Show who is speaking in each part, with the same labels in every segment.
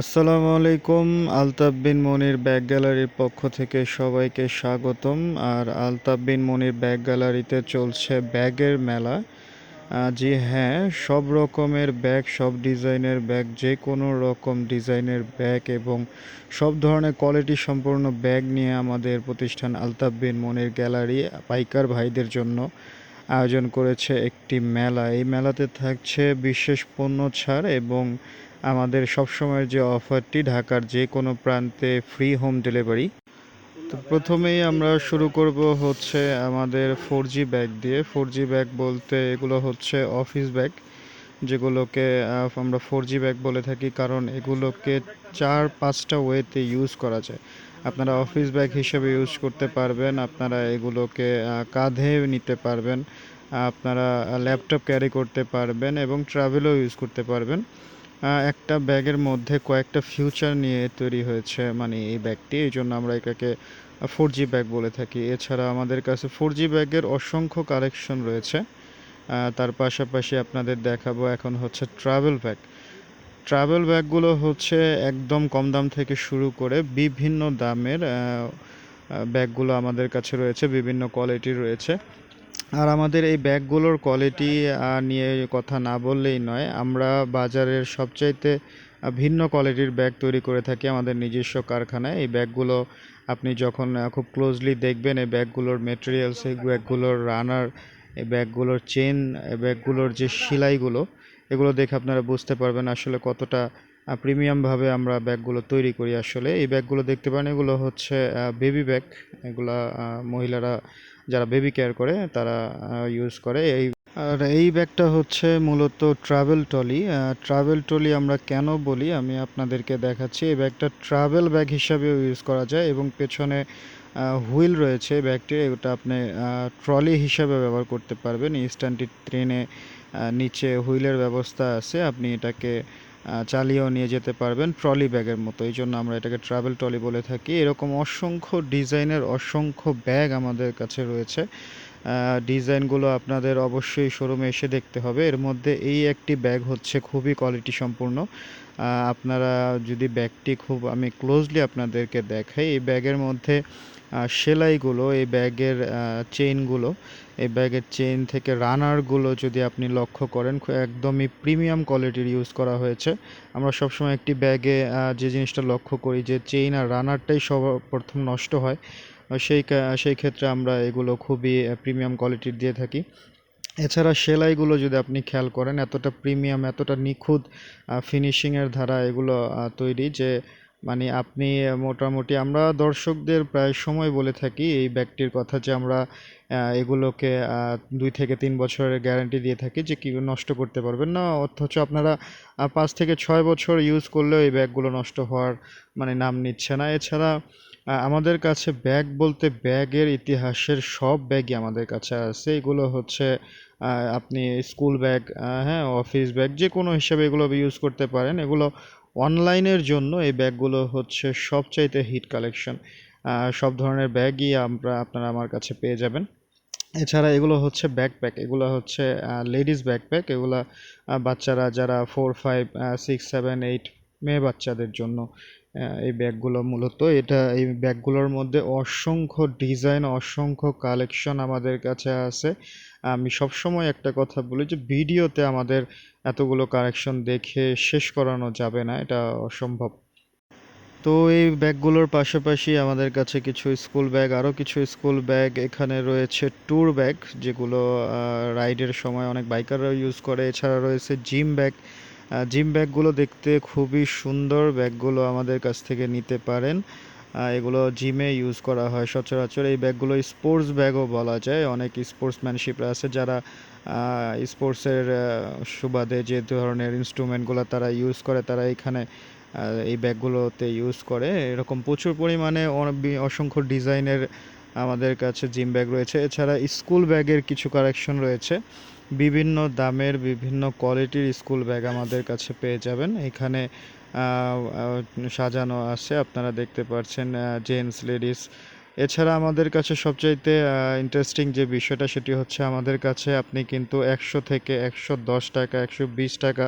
Speaker 1: আসসালামু আলাইকুম, আলতাফ বিন মনির ব্যাগ গ্যালারির পক্ষ থেকে সবাইকে স্বাগতম। আর আলতাফ বিন মনির ব্যাগ গ্যালারিতে চলছে ব্যাগের মেলা। জি হ্যাঁ সব রকমের ব্যাগ, সব ডিজাইনের ব্যাগ, যে কোনো রকম ডিজাইনের ব্যাগ এবং সব ধরনের কোয়ালিটি সম্পূর্ণ ব্যাগ নিয়ে আমাদের প্রতিষ্ঠান আলতাফ বিন মনির গ্যালারি পাইকার ভাইদের জন্য আয়োজন করেছে একটি মেলা। এই মেলাতে থাকছে বিশেষ পণ্য ছাড় এবং আমাদের সবসময়ের যে অফারটি ঢাকার যে কোনো প্রান্তে ফ্রি হোম ডেলিভারি তো প্রথমেই আমরা শুরু করব হচ্ছে আমাদের ফোর জি ব্যাগ দিয়ে। ফোর জি ব্যাগ বলতে এগুলো হচ্ছে অফিস ব্যাগ যেগুলোকে আমরা ফোর জি ব্যাগ বলে থাকি কারণ এগুলোকে চার, পাঁচটা ওয়েতে ইউজ করা যায়। আপনারা অফিস ব্যাগ হিসেবে ইউজ করতে পারবেন, আপনারা এগুলোকে কাঁধে নিতে পারবেন, আপনারা ল্যাপটপ ক্যারি করতে পারবেন এবং ট্রাভেলও ইউজ করতে পারবেন। একটা ব্যাগের মধ্যে কয়েকটা ফিউচার নিয়ে তৈরি হয়েছে মানে এই ব্যাগটি, এই জন্য আমরা এটাকে ফোর জি ব্যাগ বলে থাকি। এছাড়া আমাদের কাছে ফোর জি ব্যাগের অসংখ্য কালেকশন রয়েছে। তার পাশাপাশি আপনাদের দেখাবো এখন হচ্ছে ট্রাভেল ব্যাগ ট্রাভেল ব্যাগগুলো হচ্ছে একদম কম দাম থেকে শুরু করে বিভিন্ন দামের ব্যাগগুলো আমাদের কাছে রয়েছে, বিভিন্ন কোয়ালিটির রয়েছে। আর আমাদের এই ব্যাগগুলোর কোয়ালিটি নিয়ে কথা না বললেই নয়। আমরা বাজারের সবচাইতে ভিন্ন কোয়ালিটির ব্যাগ তৈরি করে থাকি আমাদের নিজস্ব কারখানায়। এই ব্যাগগুলো আপনি যখন খুব ক্লোজলি দেখবেন, এই ব্যাগগুলোর মেটেরিয়ালস এই ব্যাগগুলোর রানার এই ব্যাগগুলোর চেন ব্যাগগুলোর যে সেলাইগুলো, এগুলো দেখে আপনারা বুঝতে পারবেন আসলে কতটা প্রিমিয়ামভাবে আমরা ব্যাগগুলো তৈরি করি আসলে। এই ব্যাগগুলো দেখতে পারেন, এগুলো হচ্ছে বেবি ব্যাগ এগুলা মহিলারা যারা বেবি কেয়ার করে, তারা ইউজ করে। এই, আর এই ব্যাগটা হচ্ছে মূলত ট্রাভেল ট্রলি ট্রাভেল ট্রলি আমরা কেন বলি? আমি আপনাদেরকে দেখাচ্ছি। এই ব্যাগটা ট্রাভেল ব্যাগ হিসাবেও ইউজ করা যায় এবং পেছনে হুইল রয়েছে ব্যাগটির। এটা আপনি ট্রলি হিসাবে ব্যবহার করতে পারবেন। ইনস্ট্যান্টলি ট্রেনে নিচে হুইলের ব্যবস্থা আছে। আপনি এটাকে চালিয়েও নিয়ে যেতে পারবেন ট্রলি ব্যাগের মতো। এই জন্য আমরা এটাকে ট্রাভেল ট্রলি বলে থাকি। এরকম অসংখ্য ডিজাইনের অসংখ্য ব্যাগ আমাদের কাছে রয়েছে। ডিজাইনগুলো আপনাদের অবশ্যই শোরুমে এসে দেখতে হবে। এর মধ্যে এই একটি ব্যাগ হচ্ছে খুবই কোয়ালিটি সম্পূর্ণ। আপনারা যদি ব্যাগটি খুব আমি ক্লোজলি আপনাদেরকে দেখাই, এই ব্যাগের মধ্যে সেলাইগুলো, এই ব্যাগের চেইনগুলো এই ব্যাগের চেইন থেকে রানারগুলো যদি আপনি লক্ষ্য করেন একদমই প্রিমিয়াম কোয়ালিটির ইউজ করা হয়েছে। আমরা সবসময় একটি ব্যাগে যে জিনিসটা লক্ষ্য করি, যে চেইন আর রানারটাই সর্বপ্রথম নষ্ট হয় সেই সেই ক্ষেত্রে আমরা এগুলো খুবই প্রিমিয়াম কোয়ালিটির দিয়ে থাকি। এছাড়া সেলাইগুলো যদি আপনি খেয়াল করেন, এতটা প্রিমিয়াম এতটা নিখুঁত ফিনিশিংয়ের ধারা এগুলো তৈরি যে মানে আপনি মোটামুটি আমরা দর্শকদের প্রায় সময় বলে থাকি এই ব্যাগটির কথা যে আমরা এগুলোকে দুই থেকে তিন বছরের গ্যারান্টি দিয়ে থাকি যে কি নষ্ট করতে পারবেন না। অথচ আপনারা পাঁচ থেকে ছয় বছর ইউজ করলেও এই ব্যাগগুলো নষ্ট হওয়ার মানে নাম নিচ্ছে না। এছাড়া আমাদের কাছে ব্যাগ বলতে ব্যাগের ইতিহাসের সব ব্যাগই আমাদের কাছে আছে। এগুলো হচ্ছে আপনি স্কুল ব্যাগ হ্যাঁ অফিস ব্যাগ যে কোনো হিসাবে এগুলো ইউজ করতে পারেন। এগুলো অনলাইনের জন্য এই ব্যাগগুলো হচ্ছে সবচাইতে হিট কালেকশন। সব ধরনের ব্যাগই আমরা, আপনারা আমার কাছে পেয়ে যাবেন। এছাড়া এগুলো হচ্ছে ব্যাকপ্যাক, এগুলো হচ্ছে লেডিস ব্যাকপ্যাক। এগুলো বাচ্চারা যারা four five six seven eight মেয়ে বাচ্চাদের জন্য এই ব্যাগগুলো মূলত। এটা এই ব্যাগগুলোর মধ্যে অসংখ্য ডিজাইন, অসংখ্য কালেকশন আমাদের কাছে আছে। আমি সবসময় একটা কথা বলি যে, ভিডিওতে আমাদের এতগুলো কালেকশন দেখে শেষ করানো যাবে না, এটা অসম্ভব। তো এই ব্যাগগুলোর পাশাপাশি আমাদের কাছে কিছু স্কুল ব্যাগ, আরও কিছু স্কুল ব্যাগ এখানে রয়েছে, ট্যুর ব্যাগ, যেগুলো রাইডের সময় অনেক বাইকাররা ইউজ করে। এছাড়া রয়েছে জিম ব্যাগ জিম ব্যাগগুলো দেখতে খুবই সুন্দর ব্যাগগুলো আমাদের কাছ থেকে নিতে পারেন। এগুলো জিমে ইউজ করা হয় সচরাচর। এই ব্যাগগুলো স্পোর্টস ব্যাগও বলা যায়। অনেক স্পোর্টসম্যানশিপ আছে যারা স্পোর্টসের সুবাদে যে ধরনের ইনস্ট্রুমেন্টগুলো তারা ইউজ করে, তারা এখানে এই ব্যাগগুলোতে ইউজ করে। এরকম প্রচুর পরিমাণে অসংখ্য ডিজাইনের আমাদের কাছে জিম ব্যাগ রয়েছে। এছাড়া স্কুল ব্যাগের কিছু কালেকশন রয়েছে। বিভিন্ন দামের বিভিন্ন কোয়ালিটির স্কুল ব্যাগ আমাদের কাছে পেয়ে যাবেন। এখানে সাজানো আছে, আপনারা দেখতে পাচ্ছেন জেন্টস, লেডিস। এছাড়া আমাদের কাছে সবচাইতে ইন্টারেস্টিং যে বিষয়টা সেটি হচ্ছে আমাদের কাছে আপনি কিন্তু একশো থেকে একশো দশ টাকা, একশো বিশ টাকা,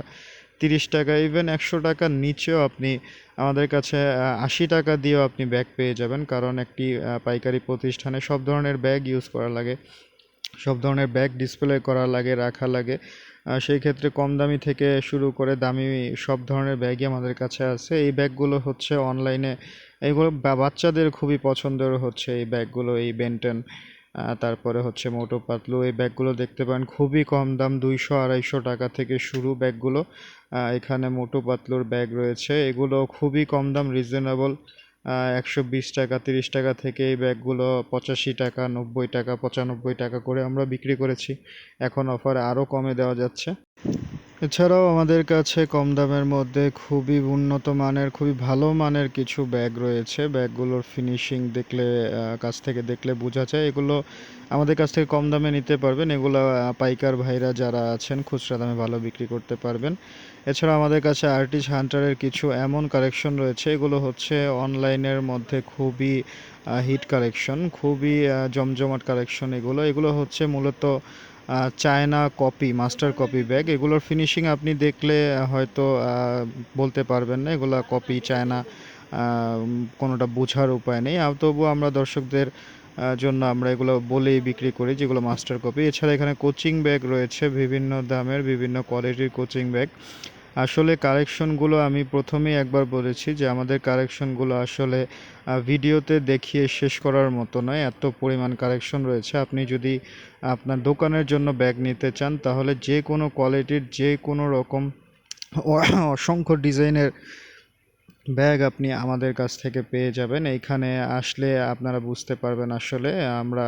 Speaker 1: তিরিশ টাকা ইভেন একশো টাকার নিচেও আপনি আমাদের কাছে আশি টাকা দিয়েও আপনি ব্যাগ পেয়ে যাবেন। কারণ একটি পাইকারি প্রতিষ্ঠানে সব ধরনের ব্যাগ ইউজ করা লাগে। সব ধরনের ব্যাগ ডিসপ্লে করা লাগে, রাখা লাগে। সেই ক্ষেত্রে কম দামি থেকে শুরু করে দামি সব ধরনের ব্যাগই আমাদের কাছে আছে। এই ব্যাগগুলো হচ্ছে অনলাইনে এইগুলো বাচ্চাদের খুবই পছন্দের হচ্ছে এই ব্যাগগুলো, এই বেন্টেন। তারপরে হচ্ছে মোটো পাতলু, এই ব্যাগগুলো দেখতে পান খুবই কম দাম, দুইশো আড়াইশো টাকা থেকে শুরু ব্যাগগুলো। এখানে মোটো পাতলুর ব্যাগ রয়েছে। এগুলো খুবই কম দাম রিজনেবল একশো বিশ টাকা, তিরিশ টাকা থেকে এই ব্যাগগুলো পঁচাশি টাকা, নব্বই টাকা, পঁচানব্বই টাকা করে আমরা বিক্রি করেছি। এখন অফার আরও কমে দেওয়া যাচ্ছে। এছাড়াও আমাদের কাছে কম দামের মধ্যে খুবই উন্নত মানের, খুবই ভালো মানের কিছু ব্যাগ রয়েছে। ব্যাগগুলোর ফিনিশিং দেখলে কাছ থেকে দেখলে বোঝা যায়। এগুলো আমাদের কাছ থেকে কম দামে নিতে পারবেন। এগুলো পাইকার ভাইরা যারা আছেন খুচরা দামে ভালো বিক্রি করতে পারবেন। এছাড়া আমাদের কাছে আর্টিস্ট হান্টারের কিছু এমন কালেকশন রয়েছে। এগুলো হচ্ছে অনলাইনের মধ্যে খুবই হিট কালেকশন খুবই জমজমাট কালেকশন এগুলো। এগুলো হচ্ছে মূলত China copy, master copy bag, এগুলোর ফিনিশিং আপনি দেখলে হয়তো বলতে পারবেন না, এগুলো কপি চায়না কোনোটা বোঝার উপায় নেই। তবু আমরা দর্শকদের জন্য আমরা এগুলো বলেই বিক্রি করি, যেগুলো মাস্টার কপি। এছাড়া এখানে কোচিং ব্যাগ রয়েছে, বিভিন্ন দামের, বিভিন্ন কোয়ালিটির কোচিং ব্যাগ আসলে কারেকশনগুলো আমি প্রথমেই একবার বলেছি যে আমাদের কারেকশনগুলো আসলে ভিডিওতে দেখিয়ে শেষ করার মতো নয়, এত পরিমাণ কারেকশন রয়েছে। আপনি যদি আপনার দোকানের জন্য ব্যাগ নিতে চান, তাহলে যে কোনো কোয়ালিটির যে কোনো রকম অসংখ্য ডিজাইনের ব্যাগ আপনি আমাদের কাছ থেকে পেয়ে যাবেন। এইখানে আসলে আপনারা বুঝতে পারবেন আসলে আমরা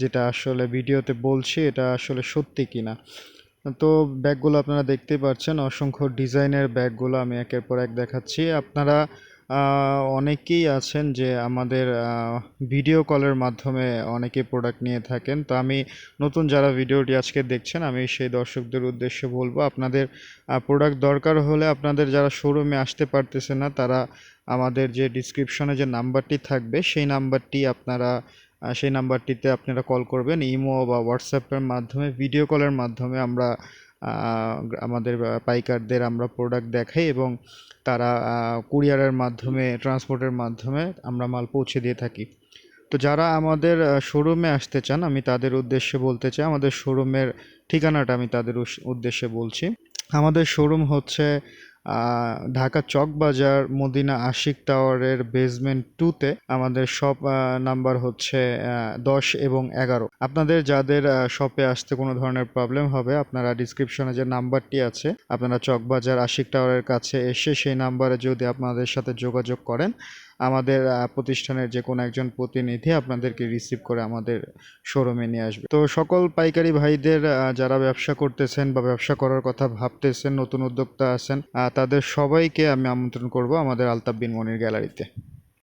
Speaker 1: যেটা আসলে ভিডিওতে বলছি, এটা আসলে সত্যি কিনা। তো ব্যাগগুলো আপনারা দেখতেই পাচ্ছেন অসংখ্য ডিজাইনের ব্যাগগুলো আমি একের পর এক দেখাচ্ছি। আপনারা অনেকেই আছেন যে আমাদের ভিডিও কলের মাধ্যমে অনেকে প্রোডাক্ট নিয়ে থাকেন। তো আমি নতুন যারা ভিডিওটি আজকে দেখছেন, আমি সেই দর্শকদের উদ্দেশ্যে বলব, আপনাদের প্রোডাক্ট দরকার হলে আপনাদের যারা শোরুমে আসতে পারতেছে না, তারা আমাদের যে ডিসক্রিপশনে যে নাম্বারটি থাকবে, সেই নাম্বারটি আপনারা সেই নাম্বারটিতে আপনারা কল করবেন, ইমো বা হোয়াটসঅ্যাপের মাধ্যমে ভিডিও কলের মাধ্যমে আমরা আমাদের পাইকারদের আমরা প্রোডাক্ট দেখাই এবং তারা কুরিয়ারের মাধ্যমে ট্রান্সপোর্টের মাধ্যমে আমরা মাল পৌঁছে দিয়ে থাকি। তো যারা আমাদের শোরুমে আসতে চান, আমি তাদের উদ্দেশ্যে বলতে চাই, আমাদের শোরুমের ঠিকানাটা আমি তাদের উদ্দেশ্যে বলছি। আমাদের শোরুম হচ্ছে ঢাকা চক বাজার, মদিনা আশিক টাওয়ারের বেসমেন্ট টুতে আমাদের শপ নাম্বার হচ্ছে দশ এবং এগারো। আপনাদের যাদের শপে আসতে কোনো ধরনের প্রবলেম হবে, আপনারা ডিসক্রিপশনে যে নাম্বারটি আছে, আপনারা চকবাজার আশিক টাওয়ারের কাছে এসে সেই নাম্বারে যদি আপনাদের সাথে যোগাযোগ করেন আমাদের প্রতিষ্ঠানের যে কোনো একজন প্রতিনিধি আপনাদেরকে রিসিভ করে আমাদের শোরুমে নিয়ে আসবে। তো সকল পাইকারি ভাইদের যারা ব্যবসা করতেছেন বা ব্যবসা করার কথা ভাবতেছেন, নতুন উদ্যোক্তা আছেন তাদের সবাইকে আমি আমন্ত্রণ করব আমাদের আলতাব বিন মনির গ্যালারিতে।